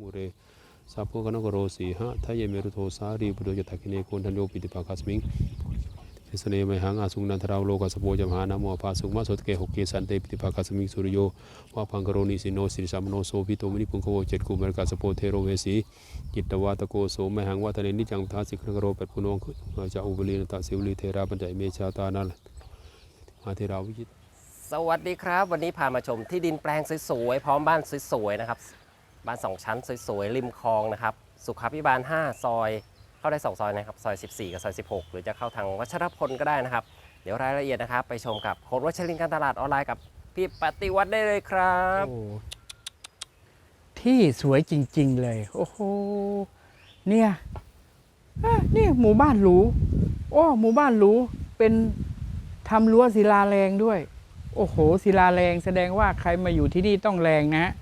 งูเรสัพพกนกโรสีหะทะเยเมรุโทสารีบุโดยทักขิเนโคนทันโยปิติภาคัสมิงเสเนมหังอาสุงนันทราวโลกัสโปจมหานาโมภาสุงมาสดเกหกเกสันเตปิติภาคัสมิงสุริโยวาพังกรนิสิโนสิริสามโนโสพิโตมินิพุงโคเจ็ดกุมรกัสโปเทโรเวสีจิตตวาตโกโสมหังวัตเนนิจังทาสิกนกโรเป็ดพุนงมาจาอุบลีนตาสิวลีเทราปัญจเมชาตานัลมาเทราวิจิตสวัสดีครับ วันนี้พามาชมที่ดินแปลงสวยๆพร้อมบ้านสวยๆนะครับ บ้าน 2 ชั้นสวยๆริมคลองนะครับสุขาพิบาล 5 ซอย เข้าได้ 2 ซอยนะครับซอย 14 กับซอย 16 หรือจะเข้าทางวัชรพลก็ได้นะครับ เดี๋ยวรายละเอียดนะครับ ไปชมกับโค้ดวัชรินการตลาดออนไลน์กับพี่ปฏิวัติได้เลยครับ โอ้ที่สวยจริง ๆ เลย โอ้โห เนี่ยอะนี่หมู่บ้านหรู โอ้ หมู่บ้านหรู เป็นทำรั้วศิลาแรงด้วย โอ้โห ศิลาแรงแสดงว่าใครมาอยู่ที่นี่ต้องแรงนะฮะ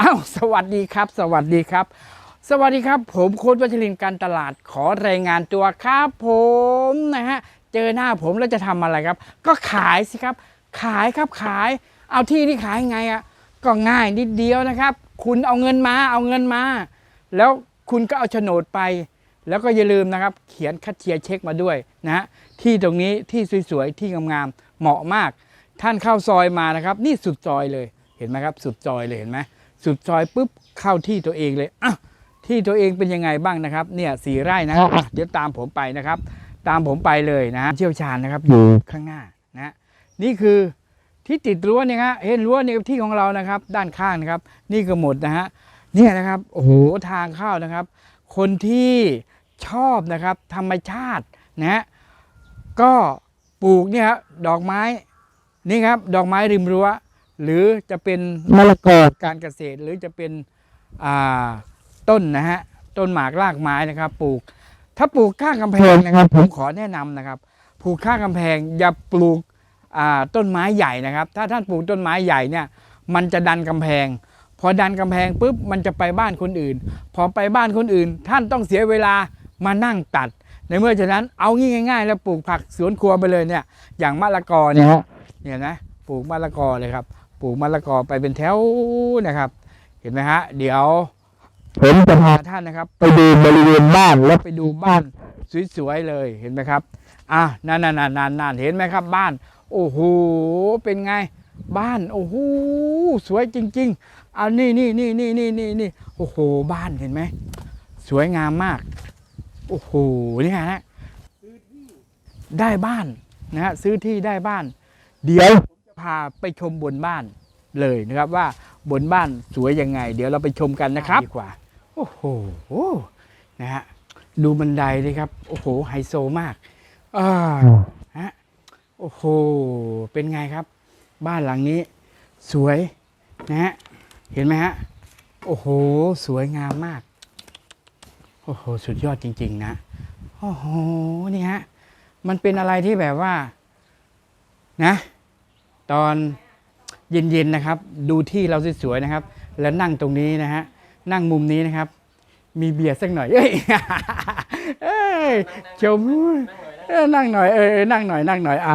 อ้าวสวัสดีครับ สวัสดีครับ สวัสดีครับ ผมโค้ดวัชรินทร์การตลาดขอรายงานตัวครับผมนะฮะเจอหน้าผมแล้วจะทำอะไรครับ ก็ขายสิครับ ขายครับขาย เอาที่ที่ขายยังไงอะก็ง่ายนิดเดียวนะครับ คุณเอาเงินมาเอาเงินมา แล้วคุณก็เอาโฉนดไป แล้วก็อย่าลืมนะครับ เขียนคัดเชียร์เช็คมาด้วยนะฮะที่ตรงนี้ที่สวยๆที่งามๆเหมาะมาก ท่านเข้าซอยมานะครับ นี่สุดซอยเลยเห็นไหมครับ สุดซอยเลยเห็นไหม สุดซอยปุ๊บเข้าที่ตัวเองเลยอะที่ตัวเองเป็นยังไงบ้างนะครับเนี่ยสี่ไร่นะอะเดี๋ยวตามผมไปนะครับ ตามผมไปเลยนะฮะเชี่ยวชาญนะครับอยู่ข้างหน้านะฮะนี่คือที่ติดรั้วเนี่ยฮะเห็นรั้วเนี่ยที่ของเรานะครับ ด้านข้างนะครับ นี่ก็หมดนะฮะเนี่ยนะครับโอ้โหทางเข้านะครับ คนที่ชอบนะครับ ธรรมชาตินะฮะก็ปลูกเนี่ยครับดอกไม้นี่ครับดอกไม้ริมรั้ว หรือจะเป็นมะละกอการเกษตร หรือจะเป็นอ่าต้นนะฮะต้นหมากรากไม้นะครับ ปลูก ถ้าปลูกข้างกำแพงนะครับ ผมขอแนะนำนะครับปลูกข้างกำแพงอย่าปลูกอ่าต้นไม้ใหญ่นะครับ ถ้าท่านปลูกต้นไม้ใหญ่เนี่ย มันจะดันกำแพง พอดันกำแพงปุ๊บมันจะไปบ้านคนอื่น พอไปบ้านคนอื่น ท่านต้องเสียเวลามานั่งตัด ในเมื่อฉะนั้นเอางี้ง่าย ๆ แล้วปลูกผักสวนครัวไปเลยเนี่ย อย่างมะละกอเนี่ยฮะเนี่ยนะปลูกมะละกอเลยครับ ปลูกมะละกอไปเป็นแถวนะครับ เห็นไหมฮะ เดี๋ยวผมจะพาท่านนะครับ ไปดูบริเวณบ้านแล้วไปดูบ้านสวยๆเลยเห็นไหมครับอะนั่นนั่นนั่นนั่นนั่นเห็นไหมครับ บ้าน โอ้โหเป็นไง บ้านโอ้โหสวยจริงๆเอานี่นี่นี่นี่นี่นี่นี่โอ้โหบ้านเห็นไหมสวยงามมาก โอ้โหนี่ฮะได้บ้านนะฮะซื้อที่ได้บ้าน เดี๋ยวผมจะ พาไปชมบนบ้านเลยนะครับว่าบนบ้านสวยยังไง เดี๋ยวเราไปชมกันนะครับดีกว่าโอ้โหนะฮะดูบันไดเลยครับ โอ้โหไฮโซมากอ่าฮะโอ้โหเป็นไงครับ บ้านหลังนี้ สวยนะฮะเห็นไหมฮะโอ้โห สวยงามมาก โอ้โห สุดยอดจริง ๆ นะ โอ้โห นี่ฮะ มันเป็นอะไรที่แบบว่า นะ ตอนเย็นๆนะครับ ดูที่เราสวยๆนะครับ แล้วนั่งตรงนี้นะฮะนั่งมุมนี้นะครับ มีเบียร์สักหน่อยเอ้ยเอ้ยชมเออนั่งหน่อยเออเออนั่งหน่อยนั่งหน่อยอ่า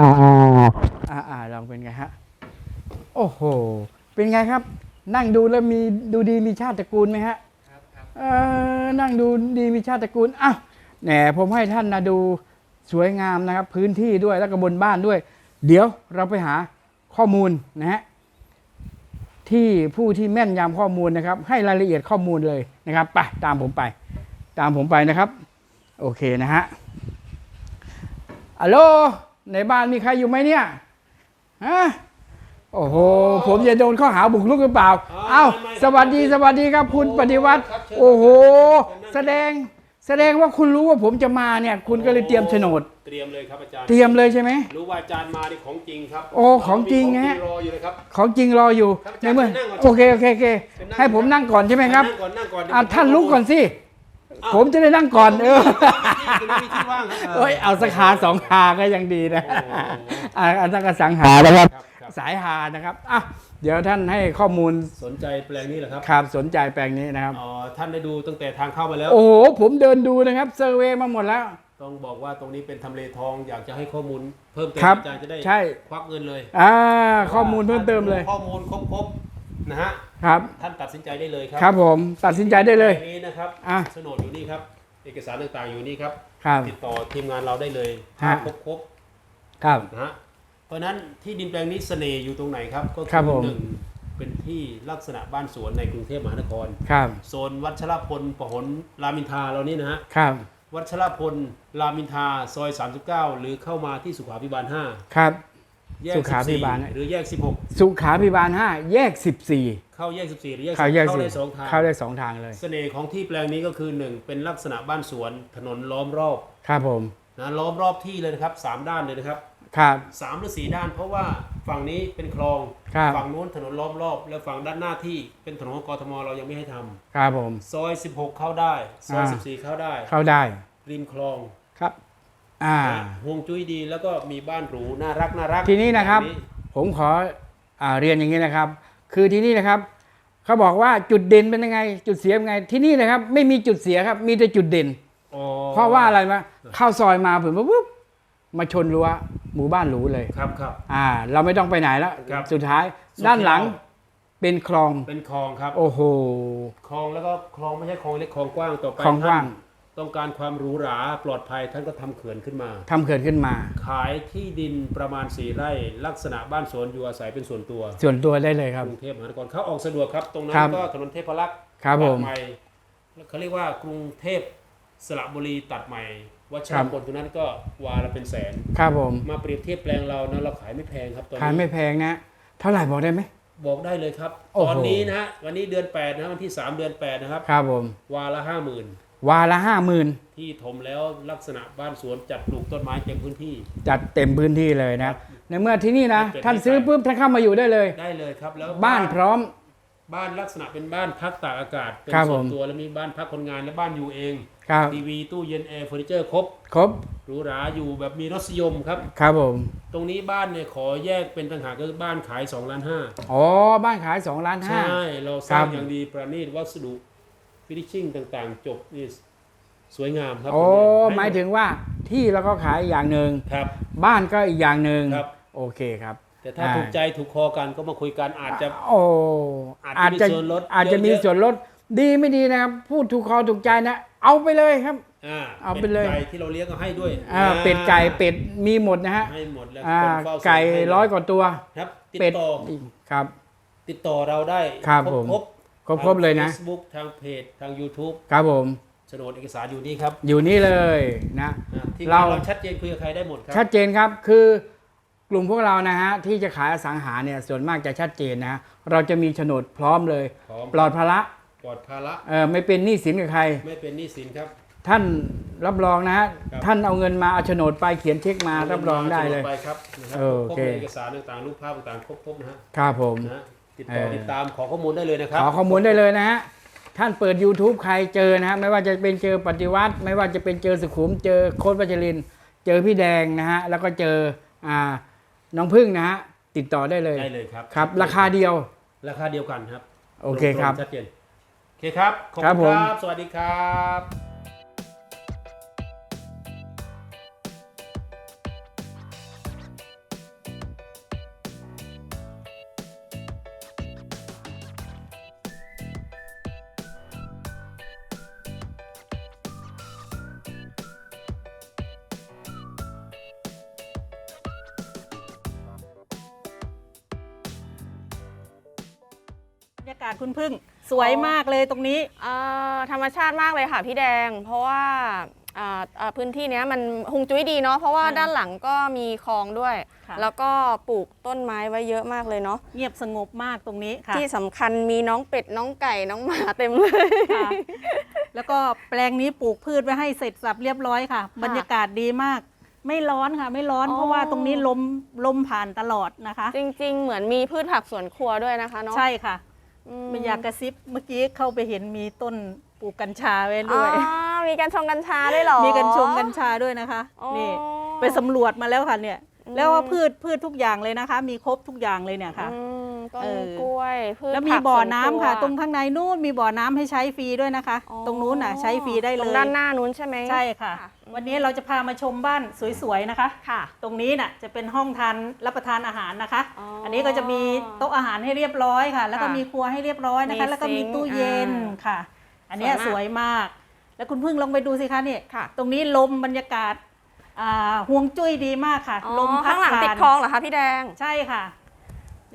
อ่าอ่าลองเป็นไงฮะโอ้โหเป็นไงครับ นั่งดูแล้วมีดูดีมีชาติตระกูลไหมฮะเออนั่งดูดีมีชาติตระกูลอะแหนผมให้ท่านนะดูสวยงามนะครับ พื้นที่ด้วยแล้วก็บนบ้านด้วย เดี๋ยวเราไปหา ข้อมูลนะฮะที่ผู้ที่แม่นยำข้อมูลนะครับ ให้รายละเอียดข้อมูลเลยนะครับไปตามผมไป ตามผมไปนะครับ โอเคนะฮะอัลโหลในบ้านมีใครอยู่ไหมเนี่ยฮะโอ้โห ผมจะโดนข้อหาบุกรุกหรือเปล่า เอ้า สวัสดี สวัสดีครับคุณปฏิวัติ โอ้โห แสดง แสดงว่าคุณรู้ว่าผมจะมาเนี่ย คุณก็เลยเตรียมโฉนด เตรียมเลยครับอาจารย์ เตรียมเลยใช่ไหม รู้ว่าอาจารย์มานี่ของจริงครับโอ้ของจริงฮะ มีของจริงรออยู่เลยครับ ของจริงรออยู่ครับในเมื่ออาจารย์นั่งก่อนโอเคโอเคโอเคเชิญนั่ง ให้ผมนั่งก่อนใช่ไหมครับนั่งก่อนนั่งก่อนเดี๋ยวอะผมท่านลุกก่อนสิ อ้าวผมจะได้นั่งก่อนเออ ที่ตรงนี้มีที่ว่างครับ เอ้ยเอาสักหาสองหาก็ยังดีนะโอ้โห อะอันนั้นก็สังหานะครับ ครับครับ สายหานะครับอะ เดี๋ยวท่านให้ข้อมูลสนใจแปลงนี้เหรอครับครับสนใจแปลงนี้นะครับอ๋อท่านได้ดูตั้งแต่ทางเข้ามาแล้ว โอ้โหผมเดินดูนะครับเซอร์เวย์มาหมดแล้ว ต้องบอกว่าตรงนี้เป็นทำเลทองอยากจะให้ข้อมูลเพิ่มเติมครับอาจารย์จะได้ใช่ ควักเงินเลยอ่าข้อมูลเพิ่มเติมเลยข้อมูลครบครบนะฮะครับท่านตัดสินใจได้เลยครัครับผมตัดสินใจได้เลยอันนี้นะครับอะ โฉนดอยู่นี่ครับเอกสารต่างๆอยู่นี่ครับ ครับ ติดต่อทีมงานเราได้เลยฮะ ครบครบครับๆนะฮะ เพราะฉะนั้นที่ดินแปลงนี้เสน่ห์อยู่ตรงไหนครับ ก็ครับผมหนึ่งเป็นที่ลักษณะบ้านสวนในกรุงเทพมหานคร ครับโซนวัชรพลปหนรามอินทราเรานี่นะฮะ ครับวัชรพลรามอินทราซอย 39 หรือเข้ามาที่สุขาภิบาล ครับ 5 แยก สุขาภิบาล 14 หรือแยก สุขาพิบาลห้าแยกสิบสี่16 เข้าแยก 14 หรือแยกเข้าแยกเข้าสิได้สองทาง เข้าได้สองทางเลย เสน่ห์ของที่แปลงนี้ก็คือ 1 เป็นลักษณะบ้านสวนถนนล้อมรอบครับผมนะล้อมรอบที่เลยนะครับสามด้านเลยนะครับ ครับ สามหรือสี่ด้าน เพราะว่าฝั่งนี้เป็นคลอง ครับ ฝั่งนู้นถนนล้อมรอบ แล้วฝั่งด้านหน้าที่เป็นถนนของกทมเรายังไม่ให้ทำครับผม ซอย 16 เข้าได้ ซอย อ่า 14 เข้าได้เข้าได้ริมคลองครับ อ่า นะฮวงจุ้ยดีแล้วก็มีบ้านหรูน่ารักน่ารักทีนี้นะครับแผมขออาเรียนอย่างนี้นะครับ คือที่นี่นะครับเขาบอกว่าจุดเด่นเป็นยังไง จุดเสียเป็นยังไง ที่นี่นะครับ ไม่มีจุดเสียครับ มีแต่จุดเด่น อ๋อเพราะว่าอะไรมาเข้าซอยมาผมปุ๊บ มาชนรั้วหมู่บ้านหรูเลยครับครับ อ่า เราไม่ต้องไปไหนแล้วครับสุดท้ายสุดด้านหลังที่เรา เป็นคลอง เป็นคลองครับโอ้โห คลองแล้วก็คลองไม่ใช่คลองเล็กคลองกว้างต่อไปคลองกว้าง ท่นต้องการความหรูหราปลอดภัยท่านก็ทำเขื่อนขึ้นมา ทำเขื่อนขึ้นมา ขายที่ดินประมาณสี่ไร่ลักษณะบ้านสวนอยู่อาศัยเป็นส่วนตัวส่วนตัวได้เลยครับ กรุงเทพมหานครเข้าออกสะดวกครับ ตรงนั้นครับก็ถนนเทพรักษ์ครับตัผดมใหม่เขาเรียกว่ากรุงเทพสระบุรีตัดใหม่ วัชครัรบพลตรงนั้นก็วาละเป็นแสนครับผมมาเปรียบเทียบแปลงเรานะเราขายไม่แพงครับตอนขายนี้ไม่แพงนะ เท่าไหร่บอกได้ไหมบอกได้เลยครับโอ้โหตอนนี้นะฮะวันนี้เดือน8นะวันที่ 3 เดือน8นะครับครับผมวาละห้าหมื่นวาละห้าหมื่นที่ถมแล้วลักษณะบ้านสวนจัดปลูกต้นไม้เต็มพื้นที่ จัดเต็มพื้นที่เลยนะในเมื่อที่นี่นะเกิดท่านไม่ซื้อใส่ปุ๊บท่านเข้ามาอยู่ได้เลย ได้เลยครับแล้วบ้านพร้อม บ้านลักษณะเป็นบ้านพักตากอากาศเป็นครับส่วนผมตัวแล้วมีบ้านพักคนงานและบ้านอยู่เอง ครับทีวีตู้เย็นแอร์เฟอร์นิเจอร์ครบครบหรูหราอยู่แบบมีรสนิยมครับ ครับผม ตรงนี้บ้านเนี่ยขอแยกเป็นต่างหากก็คือบ้านขาย2ล้านห้าอ๋อ บ้านขาย2ล้านห้า ใช่ เราสร้างครับ อย่างดีประณีตวัสดุฟินิชชิ่งต่างๆ จบนี่สวยงามครับโอ้ตรงนี้หมายถึงว่าที่เราก็ขายอย่างหนึ่งครับ บ้านก็อีกอย่างหนึ่งครับ โอเคครับ แต่ถ้าอ่า ถูกใจถูกคอกันก็มาคุยกันอาจจะ โอ้อาจจะมีส่วนลดอาจจะมีเยอะๆ ส่วนลดดีไม่ดีนะครับ พูดถูกคอถูกใจนะ เอาไปเลยครับอ่าเอาไปเลย ไก่ที่เราเลี้ยงก็ให้ด้วยอ่าเป็ดไก่เป็ดมีหมดนะฮะให้หมดแล้วอ่าคนเฝ้าสวนไก่ให้ร้อยกว่าตัวครับ ติดเป็ดต่อครับ ติดต่อเราได้ครับครบผมครบครบครบเลยนะทาง Facebook ทางเพจทาง YouTube ครับผมโฉนดเอกสารอยู่นี่ครับ อยู่นี่เลยนะอ่าที่เราเราชัดเจนคุยกับใครได้หมดครัชัดเจนครับคือกลุ่มพวกเรานะฮะที่จะขายอสังหาเนี่ยส่วนมากจะชัดเจนนะ เราจะมีโฉนดพร้อมเลยพร้อมปลอดภาระ ปลอดภาระเออไม่เป็นหนี้สินกับใคร ไม่เป็นหนี้สินครับ ท่านรับรองนะฮะครับ ท่านเอาเงินมาเอาโฉนดไปเขียนเช็คมารับรองได้เลยโฉนไปครับนะครับเออครบโอเคเลยเอกสารต่างๆรูปภาพต่างๆครบๆนะฮะครับผม นะฮะติดต่อเออ ติดตามขอข้อมูลได้เลยนะครับ ขอข้อมูลได้เลยนะฮะ ท่านเปิด YouTube ใครเจอนะฮะ ไม่ว่าจะเป็นเจอปฏิวัติ ไม่ว่าจะเป็นเจอสุขุม เจอโค้ดวัชรินทร์เจอพี่แดงนะฮะ แล้วก็เจออ่าน้องพึ่งนะฮะ ติดต่อได้เลย ได้เลยครับ ครับ ราคาเดียว ราคาเดียวกันครับโอเคครับ ตงๆชัดเจน โอเคครับ ขอบครับคุณผมครับ สวัสดีครับบรรยากาศคุณพึ่ง สวยมากเลยตรงนี้ เอ่อธรรมชาติมากเลยค่ะพี่แดง เพราะว่าอ่าอ่าพื้นที่เนี้ยมันฮวงจุ้ยดีเนาะเพราะว่าอืมด้านหลังก็มีคลองด้วย ค่ะ แล้วก็ปลูกต้นไม้ไว้เยอะมากเลยเนาะเงียบสงบมากตรงนี้ค่ะที่สำคัญมีน้องเป็ดน้องไก่น้องหมาเต็มเลย ค่ะ แล้วก็แปลงนี้ปลูกพืชไว้ให้เสร็จสับเรียบร้อยค่ะ บรรยากาศดีมาก ไม่ร้อนค่ะ ไม่ร้อนอ๋อ เพราะว่าตรงนี้ลมลมผ่านตลอดนะคะ จริง ๆ เหมือนมีพืชผักสวนครัวด้วยนะคะเนาะ ใช่ค่ะ อืไม่อยากกระซิบเมื่อกี้เข้าไปเห็นมีต้นปลูกกัญชาไว้อ๋ด้อวยมีการชงกัญชาด้วยเหรอ มีกัญชงกัญชาด้วยนะคะ อ๋อนี่ไปสำรวจมาแล้วค่ะเนี่ย อืม แล้วว่าพืชพืชทุกอย่างเลยนะคะ มีครบทุกอย่างเลยเนี่ยค่ะ อืมต้นเออ กล้วยพืชแล้วมีผักบ่อสวน้ำรัวค่ะตรงข้างในนู่นมีบ่อน้ำให้ใช้ฟรีด้วยนะคะ อ๋อตรงนู้นน่ะใช้ฟรีได้เลยตรงด้านหน้านู้นใช่ไหมใช่ค่ะอื วันนี้เราจะพามาชมบ้านสวยๆนะคะ ค่ะ ตรงนี้น่ะจะเป็นห้องทานรับประทานอาหารนะคะ อ๋ออัอันนี้ก็จะมีโต๊ะอาหารให้เรียบร้อยค่ะ แล้วก็ค่ะมีครัวให้เรียบร้อยนะคะ มีแล้วก็มีซิงค์ตู้เย็นอ่าค่ะ อันเนี้ยสสววยยมากมากแล้วคุณพึ่งลองไปดูสิคะนี่ค่ะ ตรงนี้ลมบรรยากาศอ่าห่วงจุ้ยดีมากค่ะ อ๋อลมพัดข้างหลังผ่านติดคลองเหรอคะพี่แดง ใช่ค่ะ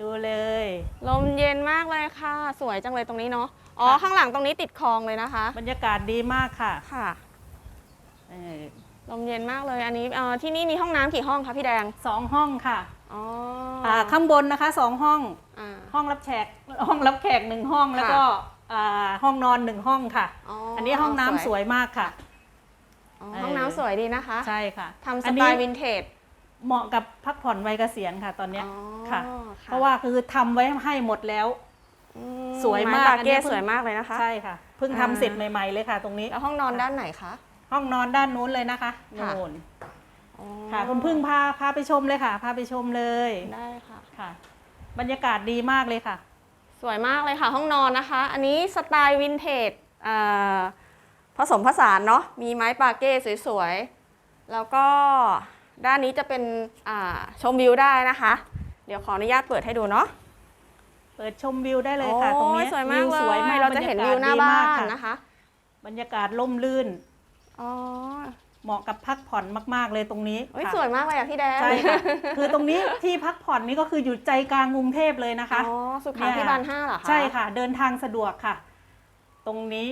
ดูเลย ลมเย็นมากเลยค่ะ สวยจังเลยตรงนี้เนาะ อ๋อ ค่ะ ข้างหลังตรงนี้ติดคลองเลยนะคะ บรรยากาศดีมากค่ะ ค่ะเออ ลมเย็นมากเลยอันนี้เอ่อที่นี่มีห้องน้ำกี่ห้องคะพี่แดงสองห้องค่ะอ๋ออ่าข้างบนนะคะสองห้อง อ่า ห้องรับแขกห้องรับแขกหนึ่งห้องแล้วก็อ่าห้องนอนหนึ่งห้องค่ะอ๋ออัอันนี้ห้องน้ำสวยมากค่ะ อ๋อเออห้องน้ำสวยดีนะคะใช่ค่ะทำสอันไตนี้ล์วินเทจ เหมาะกับพักผ่อนวัยเกษียณค่ะตอนเนี้ยอ๋อค่ะเพราะว่าคือทำไว้ให้หมดแล้ว อืสวยมากไปาอันนี้เก้เพิ่ง สวยมากเลยนะคะ ใช่ค่ะ เพิ่งอ่าทำเสร็จใหม่ ๆเลยค่ะ ตรงนี้แล้วห้องนอนด้านไหนคะ ห้องนอนด้านนู้นเลยนะคะค่ะ นู่นอ๋อค่ะ คุณพึ่งพาพาไปชมเลยค่ะ พาไปชมเลยได้ค่ะ ค่ะ บรรยากาศดีมากเลยค่ะ สวยมากเลยค่ะห้องนอนนะคะ อันนี้สไตล์วินเทจอ่าผสมผสานเนาะมีไม้ปาเก้สวยๆ แล้วก็ด้านนี้จะเป็นอ่าชมวิวได้นะคะ เดี๋ยวขออนุญาตเปิดให้ดูเนาะเปิดชมวิวได้เลยค่ะ ตรงนี้โอ้ยสวยมากวิเลสวยยมากเราจะเห็นวิวหน้าบรรยกบ้ากศนดีมกนะคะ บรรยากาศล่มลื่น อ๋อเหมาะกับพักผ่อนมาก ๆ เลยตรงนี้เฮ้ยค่ะสวยมากเลยอะพี่แดงใช่ค่ะคือตรงนี้ที่พักผ่อนนี่ก็คืออยู่ใจกลางกรุงเทพเลยนะคะ อ๋อสุขาพิบาลห้าเหรอคะ ใช่ค่ะ เดินทางสะดวกค่ะ ตรงนี้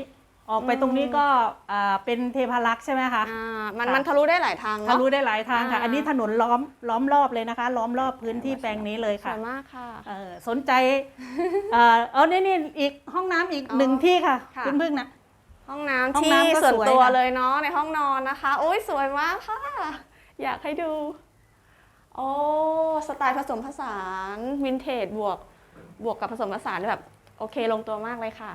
ออกไปอืม ตรงนี้ก็อ่าเป็นเทพารักษ์ใช่ไหมคะ อ่ามันค่ะ มันทะลุได้หลายทางทะเนาะลุได้หลายทางค่ะ อ่า อันนี้ถนนล้อมล้อมรอบเลยนะคะ ล้อมรอบพื้นที่แปลงนี้เลยสค่ะวยมากค่ะ เออสนใจเอ่อเอานี่นี่อีกห้องน้ำอีกอ๋อหนึ่งที่ค่ะค่ะ คุณพึ่งนะ ห้องน้ำห้องที่น้ำก็ส่วนสวยตัวค่ะเลยเนาะในห้องนอนนะคะโอ้ยสวยมากค่ะ อยากให้ดู โอ้สไตล์ผสมผสานวินเทจบวกบวกกับผสมผสานแบบโอเคลงตัวมากเลยค่ะ